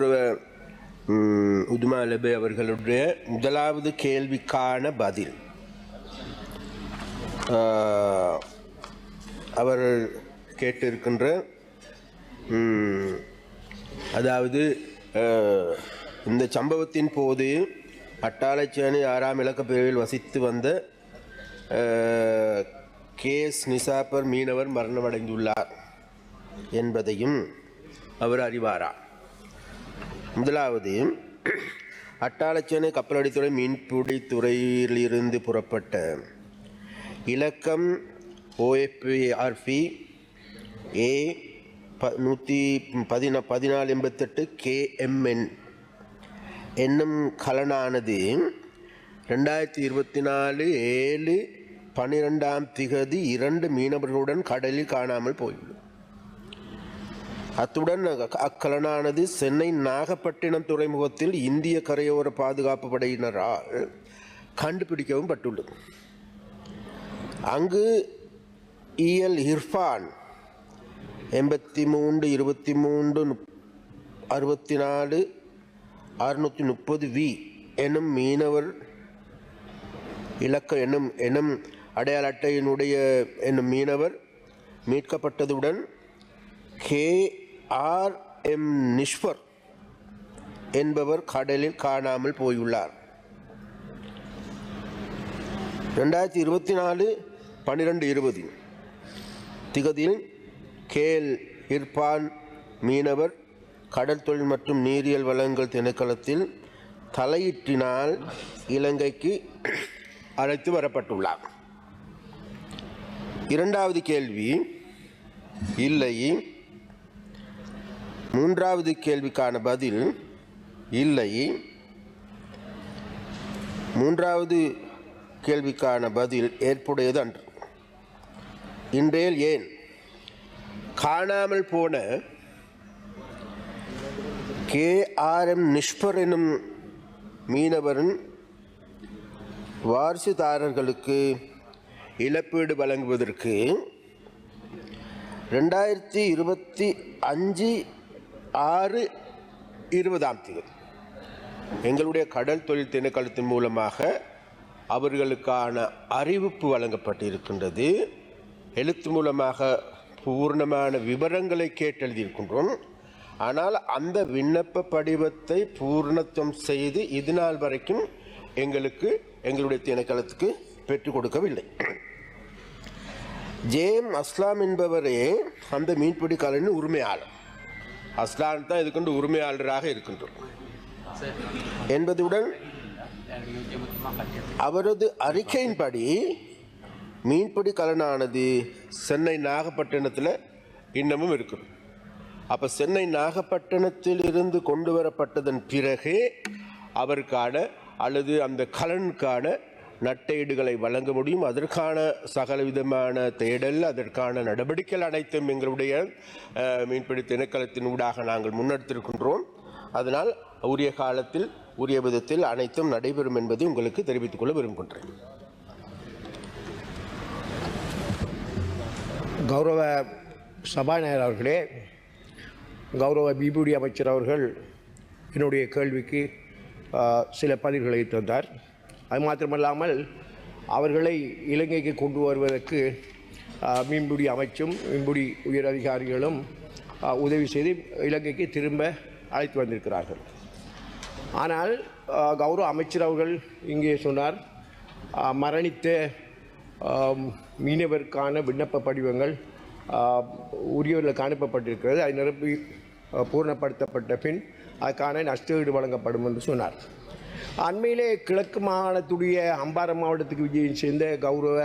ஒருவர் உதுமா லபே அவர்களுடைய முதலாவது கேள்விக்கான பதில். அவர் கேட்டிருக்கின்ற அதாவது இந்த சம்பவத்தின் போது அட்டாளச்சேனை ஆறாம் இலக்க பிரிவில் வசித்து வந்த கேஸ் கேஎஸ் நிசாப்பர் மீனவர் மரணமடைந்துள்ளார் என்பதையும் அவர் அறிவாரா? முதலாவது அட்டாளச்சேனை கப்பலடித்துறை மீன்பிடி துறையிலிருந்து புறப்பட்ட இலக்கம் ஓஎஃப்ஆர்பி ஏ ப நூற்றி பதினா பதினாலு எண்பத்தெட்டு கேஎம்என் என்னும் கலனானது ரெண்டாயிரத்தி இருபத்தி நாலு ஏழு பன்னிரெண்டாம் திகதி இரண்டு மீனவர்களுடன் கடலில் காணாமல் போயுள்ளது அத்துடன் அக்கலனானது சென்னை நாகப்பட்டினம் துறைமுகத்தில் இந்திய கரையோர பாதுகாப்பு படையினரால் கண்டுபிடிக்கவும் பட்டுள்ளது. அங்கு இஎல் இர்ஃபான் எண்பத்தி மூன்று இருபத்தி மூன்று அறுபத்தி நாலு அறுநூற்றி முப்பது வி எனும் மீனவர் இலக்க எனும் எனும் அடையாள அட்டையினுடைய என்னும் மீனவர் மீட்கப்பட்டதுடன் கே ஆர் எம் நிஷ்வர் என்பவர் கடலில் காணாமல் போயுள்ளார். ரெண்டாயிரத்தி இருபத்தி நாலு பன்னிரெண்டு இருபது திகதியில் கேல் இர்பான் மீனவர் கடல் தொழில் மற்றும் நீரியல் வளங்கள் திணைக்களத்தில் தலையிட்டினால் இலங்கைக்கு அழைத்து வரப்பட்டுள்ளார். இரண்டாவது கேள்வி இல்லை மூன்றாவது கேள்விக்கான பதில் இல்லை. மூன்றாவது கேள்விக்கான பதில் ஏற்புடையது அன்று இன்றேல் ஏன்? காணாமல் போன கே ஆர் எம் நிஷ்பர் எனும் மீனவரின் வாரிசுதாரர்களுக்கு இழப்பீடு வழங்குவதற்கு ரெண்டாயிரத்தி இருபத்தி அஞ்சு ஆறு இருபதாம் தேதி. எங்களுடைய கடல் தொழில் திணைக்களத்தின் மூலமாக அவர்களுக்கான அறிவிப்பு வழங்கப்பட்டிருக்கின்றது. எழுத்து மூலமாக பூர்ணமான விவரங்களை கேட்டெழுதியிருக்கின்றோம். ஆனால் அந்த விண்ணப்ப படிவத்தை பூர்ணத்துவம் செய்து இது நாள் வரைக்கும் எங்களுக்கு எங்களுடைய திணைக்களத்துக்கு பெற்றுக் கொடுக்கவில்லை. ஜேம் அஸ்லாம் என்பவரே அந்த மீன்பிடி கலையின் உரிமையாளர். அஸ்லான் தான் இதுக்கொண்டு உரிமையாளராக இருக்கின்றோம். என்பதுடன் அவரது அறிக்கையின்படி மீன்பிடி கலனானது சென்னை நாகப்பட்டினத்தில் இன்னமும் இருக்கிறது அப்போ சென்னை நாகப்பட்டினத்தில் இருந்து கொண்டு வரப்பட்டதன் பிறகு அவருக்கான அல்லது அந்த கலனுக்கான நட்டஈடுகளை வழங்க முடியும். அதற்கான சகல விதமான தேடல் அதற்கான நடவடிக்கைகள் அனைத்தும் எங்களுடைய மீன்பிடித்த மீன்பிடி திணைக்களத்தின் ஊடாக நாங்கள் முன்னெடுத்திருக்கின்றோம். அதனால் உரிய காலத்தில் உரிய விதத்தில் அனைத்தும் நடைபெறும் என்பதை உங்களுக்கு தெரிவித்துக் கொள்ள விரும்புகின்றேன். கௌரவ சபாநாயகர் அவர்களே கௌரவ பிபிடி அமைச்சர் அவர்கள் என்னுடைய கேள்விக்கு சில பதில்களை தந்தார். அது மாத்திரமல்லாமல் அவர்களை இலங்கைக்கு கொண்டு வருவதற்கு மீன்பிடி அமைச்சும் மீன்பிடி உயர் அதிகாரிகளும் உதவி செய்து இலங்கைக்கு திரும்ப அழைத்து வந்திருக்கிறார்கள். ஆனால் கௌரவ அமைச்சர் அவர்கள் இங்கே சொன்னார் மரணித்த மீனவருக்கான விண்ணப்ப படிவங்கள் உரியவர்களுக்கு அனுப்பப்பட்டிருக்கிறது. அதை நிரப்பி பூர்ணப்படுத்தப்பட்ட பின் அதுக்கான நஷ்டஈடு வழங்கப்படும் என்று சொன்னார். அண்மையிலே கிழக்கு மாகாணத்துடைய அம்பாறை மாவட்டத்துக்கு விஜயம் சேர்ந்த கௌரவ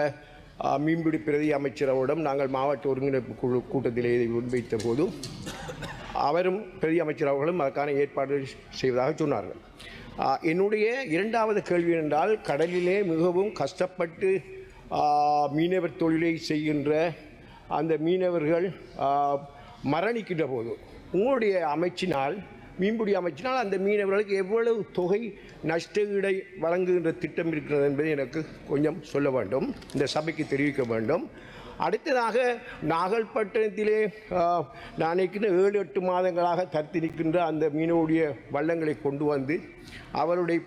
மீன்பிடி பிரதி அமைச்சரவிடம் நாங்கள் மாவட்ட ஒருங்கிணைப்பு குழு கூட்டத்திலே இதை முன்வைத்த போது அவரும் பிரதி அமைச்சர் அவர்களும் அதற்கான ஏற்பாடு செய்வதாக சொன்னார்கள். என்னுடைய இரண்டாவது கேள்வி என்றால் கடலிலே மிகவும் கஷ்டப்பட்டு மீனவர் தொழிலை செய்கின்ற அந்த மீனவர்கள் மரணிக்கின்ற போது உங்களுடைய அமைச்சினால் மீன்பிடி அமைச்சினால் அந்த மீனவர்களுக்கு எவ்வளவு தொகை நஷ்டஈடை வழங்குகின்ற திட்டம் இருக்கிறது என்பதை எனக்கு கொஞ்சம் சொல்ல வேண்டும். இந்த சபைக்கு தெரிவிக்க வேண்டும். அடுத்ததாக நாகப்பட்டினத்திலே நான் ஏழு எட்டு மாதங்களாக தத்தி நிற்கின்ற அந்த மீனவுடைய வள்ளங்களை கொண்டு வந்து அவருடைய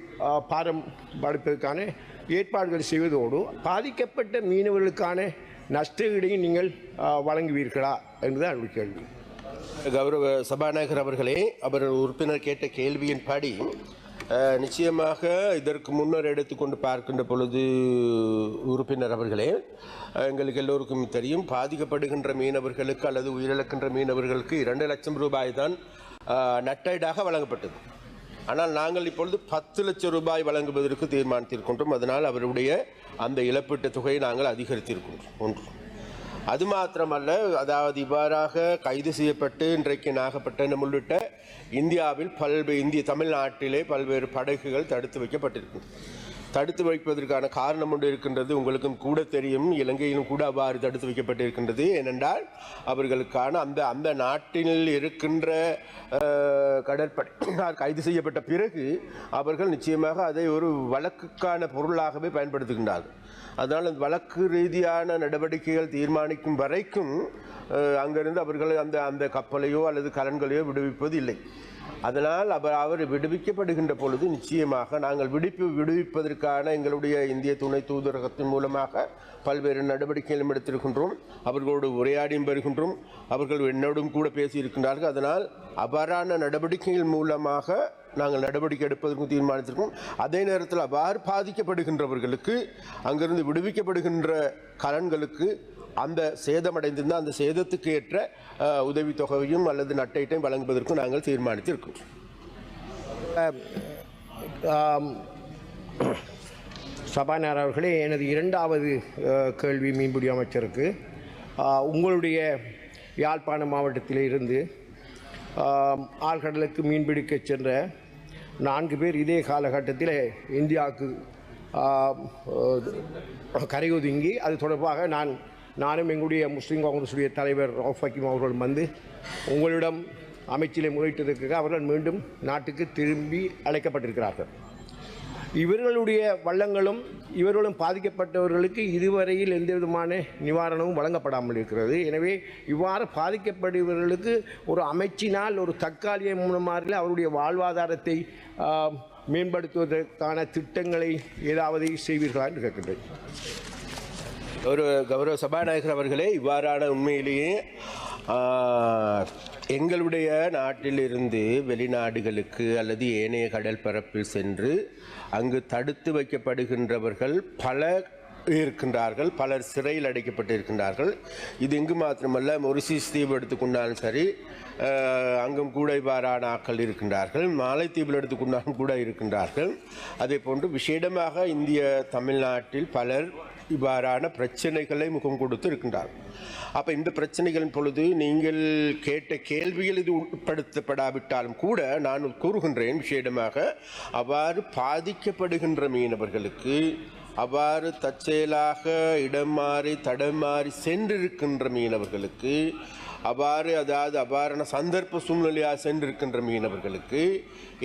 பாரம் படுப்பதற்கான ஏற்பாடுகள் செய்வதோடு பாதிக்கப்பட்ட மீனவர்களுக்கான நஷ்டஈடையும் நீங்கள் வழங்குவீர்களா? என்பது அவருடைய கேள்வி. கௌரவ சபாநாயகர் அவர்களே அவர் உறுப்பினர் கேட்ட கேள்வியின் படி நிச்சயமாக இதற்கு முன்னர் எடுத்துக்கொண்டு பார்க்கின்ற பொழுது உறுப்பினர் அவர்களே எங்களுக்கு எல்லோருக்கும் தெரியும் பாதிக்கப்படுகின்ற மீனவர்களுக்கு அல்லது உயிரிழக்கின்ற மீனவர்களுக்கு இரண்டு லட்சம் ரூபாய் தான் நட்டைடாக வழங்கப்பட்டது. ஆனால் நாங்கள் இப்பொழுது பத்து லட்சம் ரூபாய் வழங்குவதற்கு தீர்மானித்திருக்கின்றோம். அதனால் அவருடைய அந்த இழப்பீட்டுத் தொகையை நாங்கள் அதிகரித்திருக்கின்றோம். ஒன்று. அது மாத்திரமல்ல அதாவது இவ்வாறாக கைது செய்யப்பட்டு இன்றைக்கு நாகப்பட்டினம் உள்ளிட்ட இந்தியாவில் பல்வேறு இந்திய தமிழ்நாட்டிலே பல்வேறு படகுகள் தடுத்து வைக்கப்பட்டிருக்கும் தடுத்து வைப்பதற்கான காரணம் ஒன்று இருக்கின்றது. உங்களுக்கும் கூட தெரியும். இலங்கையிலும் கூட அவ்வாறு தடுத்து வைக்கப்பட்டிருக்கின்றது. ஏனென்றால் அவர்களுக்கான அந்த அந்த நாட்டில் இருக்கின்ற அஹ், கடற்படையினர் கைது செய்யப்பட்ட பிறகு அவர்கள் நிச்சயமாக அதை ஒரு வழக்குக்கான பொருளாகவே பயன்படுத்துகின்றார்கள். அதனால் அந்த வழக்கு ரீதியான நடவடிக்கைகள் தீர்மானிக்கும் வரைக்கும் அங்கிருந்து அவர்கள் அந்த அந்த கப்பலையோ அல்லது கலன்களையோ விடுவிப்பது இல்லை. அதனால் அவர் அவர் விடுவிக்கப்படுகின்ற பொழுது நிச்சயமாக நாங்கள் விடுப்பு விடுவிப்பதற்கான எங்களுடைய இந்திய துணை தூதரகத்தின் மூலமாக பல்வேறு நடவடிக்கைகளும் எடுத்திருக்கின்றோம். அவர்களோடு உரையாடியும் வருகின்றோம். அவர்கள் என்னோடும் கூட பேசியிருக்கின்றார்கள். அதனால் அவ்வாறான நடவடிக்கைகள் மூலமாக நாங்கள் நடவடிக்கை எடுப்பதற்கும் தீர்மானித்திருக்கோம். அதே நேரத்தில் அவ்வாறு பாதிக்கப்படுகின்றவர்களுக்கு அங்கிருந்து விடுவிக்கப்படுகின்ற கலன்களுக்கு அந்த சேதமடைந்திருந்த அந்த சேதத்துக்கு ஏற்ற உதவித்தொகையும் அல்லது நட்டைட்டையும் வழங்குவதற்கும் நாங்கள் தீர்மானித்திருக்கோம். ஆம், சபாநாயகர் அவர்களே எனது இரண்டாவது கேள்வி மீன்பிடி அமைச்சருக்கு. உங்களுடைய யாழ்ப்பாண மாவட்டத்தில் இருந்து ஆழ்கடலுக்கு மீன்பிடிக்க சென்ற நான்கு பேர் இதே காலகட்டத்தில் இந்தியாவுக்கு கரையொதுங்கி அது தொடர்பாக நான் நானும் எங்களுடைய முஸ்லீம் காங்கிரஸுடைய தலைவர் ரவுஃப் ஹக்கீம் அவர்களும் வந்து உங்களிடம் அமைச்சிலை முறையிட்டதற்காக அவர்கள் மீண்டும் நாட்டுக்கு திரும்பி அழைக்கப்பட்டிருக்கிறார்கள். இவர்களுடைய வள்ளங்களும் இவர்களும் பாதிக்கப்பட்டவர்களுக்கு இதுவரையில் எந்த விதமான நிவாரணமும் வழங்கப்படாமல் இருக்கிறது. எனவே இவ்வாறு பாதிக்கப்படுபவர்களுக்கு ஒரு அமைச்சினால் ஒரு தற்காலிக மூலமாக அவருடைய வாழ்வாதாரத்தை மேம்படுத்துவதற்கான திட்டங்களை ஏதாவது செய்வீர்களா என்று கேட்கின்றேன். ஒரு கௌரவ சபாநாயகர் அவர்களே இவ்வாறான உண்மையிலேயே எங்களுடைய நாட்டிலிருந்து வெளிநாடுகளுக்கு அல்லது ஏனைய கடல் பரப்பில் சென்று அங்கு தடுத்து வைக்கப்படுகின்றவர்கள் பல இருக்கின்றார்கள் பலர் சிறையில் அடைக்கப்பட்டிருக்கின்றார்கள். இது இங்கு மாத்திரமல்ல மொரிசிஸ் தீவு எடுத்துக்கொண்டாலும் சரி அங்கும் கூட இவ்வாறான ஆட்கள் இருக்கின்றார்கள். மாலைத்தீவில் எடுத்துக்கொண்டாலும் கூட இருக்கின்றார்கள். அதே போன்று விசேடமாக இந்திய தமிழ்நாட்டில் பலர் இவ்வாறான பிரச்சனைகளை முகம் கொடுத்து இருக்கின்றார். அப்போ இந்த பிரச்சனைகளின் பொழுது நீங்கள் கேட்ட கேள்வியில் இது உட்படுத்தப்படாவிட்டாலும் கூட நான் கூறுகின்றேன் விஷயமாக அவ்வாறு பாதிக்கப்படுகின்ற மீனவர்களுக்கு அவ்வாறு தற்செயலாக இடம் மாறி சென்றிருக்கின்ற மீனவர்களுக்கு அவ்வாறு அதாவது அவ்வாறான சந்தர்ப்ப சூழ்நிலையாக சென்றிருக்கின்ற மீனவர்களுக்கு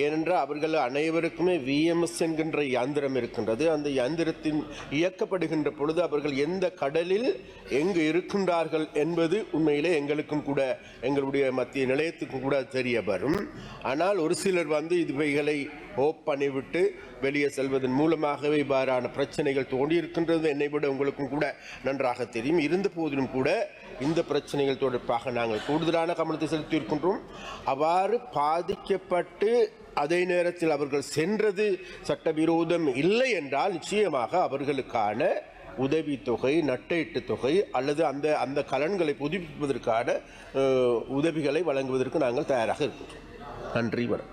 ஏனென்றால் அவர்கள் அனைவருக்குமே விஎம்எஸ் என்கின்ற யந்திரம் இருக்கின்றது. அந்த யந்திரத்தின் இயக்கப்படுகின்ற பொழுது அவர்கள் எந்த கடலில் எங்கு இருக்கின்றார்கள் என்பது உண்மையிலே எங்களுக்கும் கூட எங்களுடைய மத்திய நிலையத்துக்கும் கூட தெரிய வரும். ஆனால் ஒரு சிலர் வந்து இதுவைகளை ஓப் பண்ணிவிட்டு வெளியே செல்வதன் மூலமாகவே இவ்வாறான பிரச்சனைகள் தோண்டியிருக்கின்றது என்னை விட உங்களுக்கும் கூட நன்றாக தெரியும். இருந்த போதிலும் கூட இந்த பிரச்சனைகள் தொடர்பாக நாங்கள் கூடுதலான கவனத்தை செலுத்தியிருக்கின்றோம். அவ்வாறு பாதிக்கப்பட்டு அதே நேரத்தில் அவர்கள் சென்றது சட்டவிரோதம் இல்லை என்றால் நிச்சயமாக அவர்களுக்கான உதவித்தொகை நட்டீட்டு தொகை அல்லது அந்த அந்த கலன்களை புதுப்பிப்பதற்கான உதவிகளை வழங்குவதற்கு நாங்கள் தயாராக இருக்கின்றோம். நன்றி வணக்கம்.